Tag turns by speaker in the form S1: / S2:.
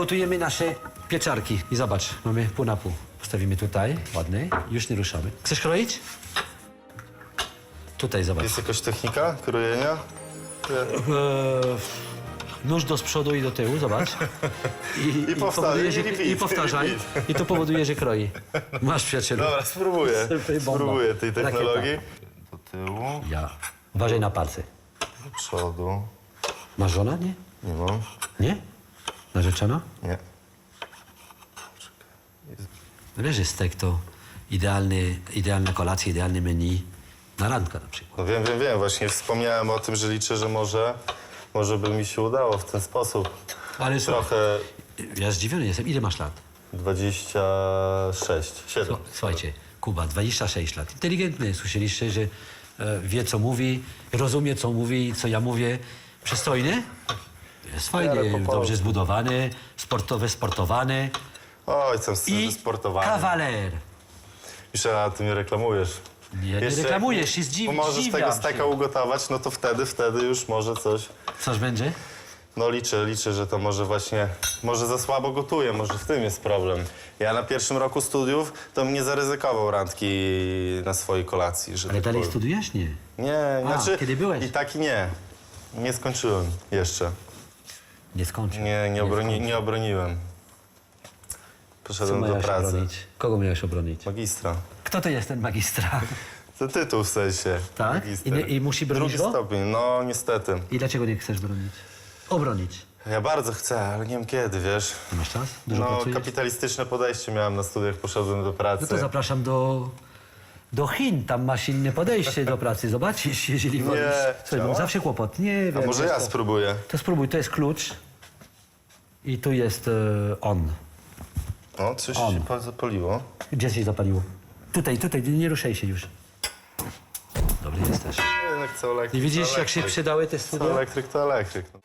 S1: gotujemy nasze pieczarki. I zobacz, mamy pół na pół. Postawimy tutaj, ładny. Już nie ruszamy. Chcesz kroić? Tutaj, zobacz.
S2: Jest jakaś technika krojenia?
S1: Eee, nóż do przodu i do tyłu, zobacz. I,
S2: powtarzaj,
S1: powoduje, że,
S2: i repeat,
S1: i powtarzaj. I to powoduje, że kroi. Masz przyjacielu.
S2: Dobra, spróbuję.
S1: Super bomba.
S2: Spróbuję tej
S1: Rakieta.
S2: technologii. Do tyłu,
S1: Ja. Uważaj na palce.
S2: do przodu.
S1: Masz żona? Nie?
S2: Nie mam.
S1: Nie? Narzeczona?
S2: Nie.
S1: Wiesz, że stek to idealny, idealna kolacja, idealny menu na randkę na przykład.
S2: No wiem, wiem, wiem. Właśnie wspomniałem o tym, że liczę, że może, może by mi się udało w ten sposób.
S1: Ale słuchaj,
S2: Trochę
S1: ja zdziwiony jestem. Ile masz lat?
S2: 26, 7.
S1: Słuchajcie, Kuba, 26 lat. Inteligentny, słyszeliście, że e, wie, co mówi, rozumie, co mówi, co ja mówię. Przystojny? Jest fajnie,
S2: po
S1: dobrze zbudowany, sportowy, sportowany
S2: Oj, jestem
S1: i
S2: sportowany.
S1: kawaler.
S2: Jeszcze ty mnie reklamujesz.
S1: Nie, nie reklamujesz, się zdziwi,
S2: Możesz tego steka ugotować, no to wtedy, wtedy już może coś.
S1: Coś będzie?
S2: No liczę, liczę, że to może właśnie, może za słabo gotuję, może w tym jest problem. Ja na pierwszym roku studiów to bym nie zaryzykował randki na swojej kolacji. Że
S1: Ale
S2: tak
S1: dalej
S2: powiem.
S1: studujesz? Nie.
S2: Nie,
S1: A,
S2: znaczy
S1: kiedy byłeś?
S2: i tak i nie. Nie skończyłem jeszcze.
S1: Nie skończę.
S2: Nie, nie, obroni, nie obroniłem.
S1: Co
S2: Poszedłem do
S1: miałeś
S2: pracy.
S1: obronić? Kogo miałeś obronić?
S2: Magistra.
S1: Kto to jest ten magistra?
S2: To tytuł w sensie.
S1: Tak?
S2: Magister.
S1: I nie- i musi bronić
S2: Drugi
S1: go?
S2: stopień, no niestety.
S1: I dlaczego nie chcesz bronić? Obronić.
S2: Ja bardzo chcę, ale nie wiem kiedy, wiesz.
S1: Masz czas? Dużo
S2: No,
S1: pracujesz?
S2: kapitalistyczne podejście miałem na studiach, poszedłem do pracy.
S1: No to zapraszam do, do Chin, tam masz inne podejście do pracy. Zobaczysz, jeżeli wolisz. Słuchaj,
S2: działa?
S1: bo zawsze kłopot. Nie
S2: A
S1: wiem.
S2: może ja
S1: co.
S2: spróbuję?
S1: To spróbuj, to jest klucz. I tu jest e, on.
S2: O, coś
S1: On.
S2: się pa- zapaliło.
S1: Gdzie się zapaliło? Tutaj, tutaj, nie ruszaj się już. Dobry jesteś.
S2: Jednak co elektryk,
S1: I widzisz,
S2: to
S1: jak się
S2: elektryk.
S1: przydały te
S2: Co
S1: studia?
S2: elektryk to elektryk. no.